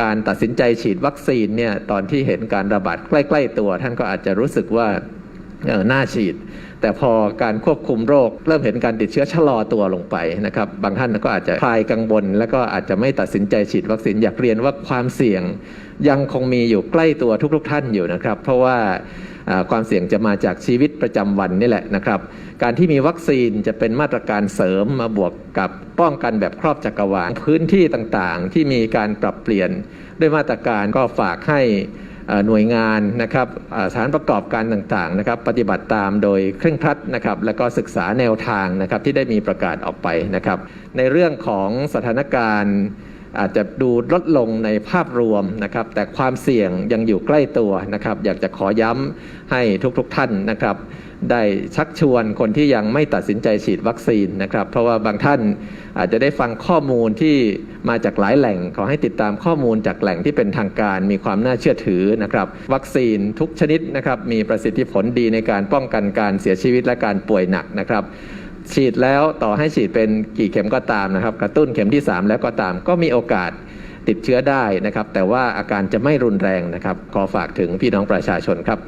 การตัดสินใจฉีดวัคซีนเนี่ยตอนที่เห็นการระบาดใกล้ ๆ ตัว ท่านก็อาจจะรู้สึกว่าเออน่าฉีด แต่พอการควบคุมโรค เริ่มเห็นการติดเชื้อชะลอตัวลงไปนะครับบางท่านก็อาจจะคลายกังวลแล้วก็อาจจะไม่ตัดสินใจฉีดวัคซีนอยากเรียนว่าความเสี่ยงยังคงมีอยู่ใกล้ตัวทุกๆ ท่านอยู่นะครับ เพราะว่า ความเสี่ยงจะมาจากชีวิตประจำวันนี่แหละนะครับ การที่มีวัคซีนจะเป็นมาตรการเสริมมาบวกกับป้องกันแบบครอบจักรวาลพื้นที่ต่างๆ ที่มีการปรับเปลี่ยนด้วยมาตรการก็ฝากให้หน่วยงานนะครับสถานประกอบการต่างๆนะครับ ปฏิบัติตามโดยเคร่งครัดนะครับ แล้วก็ศึกษาแนวทางนะครับที่ได้มีประกาศออกไปนะครับ ในเรื่องของสถานการณ์ อาจจะดูลดลงในภาพรวมนะครับ แต่ความเสี่ยงยังอยู่ใกล้ตัวนะครับ อยากจะขอย้ำให้ทุกๆท่านนะครับ ได้ชักชวนคนที่ยังไม่ตัดสินใจฉีดวัคซีนนะครับ เพราะว่าบางท่านอาจจะได้ฟังข้อมูลที่มาจากหลายแหล่ง ขอให้ติดตามข้อมูลจากแหล่งที่เป็นทางการมีความน่าเชื่อถือนะครับ วัคซีนทุกชนิดนะครับมีประสิทธิผลดีในการป้องกันการเสียชีวิตและการป่วยหนักนะครับ ฉีดแล้วต่อให้ฉีดเป็นกี่เข็มก็ตามนะครับ กระตุ้นเข็มที่ 3 แล้วก็ตาม ก็มีโอกาสติดเชื้อได้นะครับ แต่ว่าอาการจะไม่รุนแรงนะครับ ขอฝากถึงพี่น้องประชาชนครับ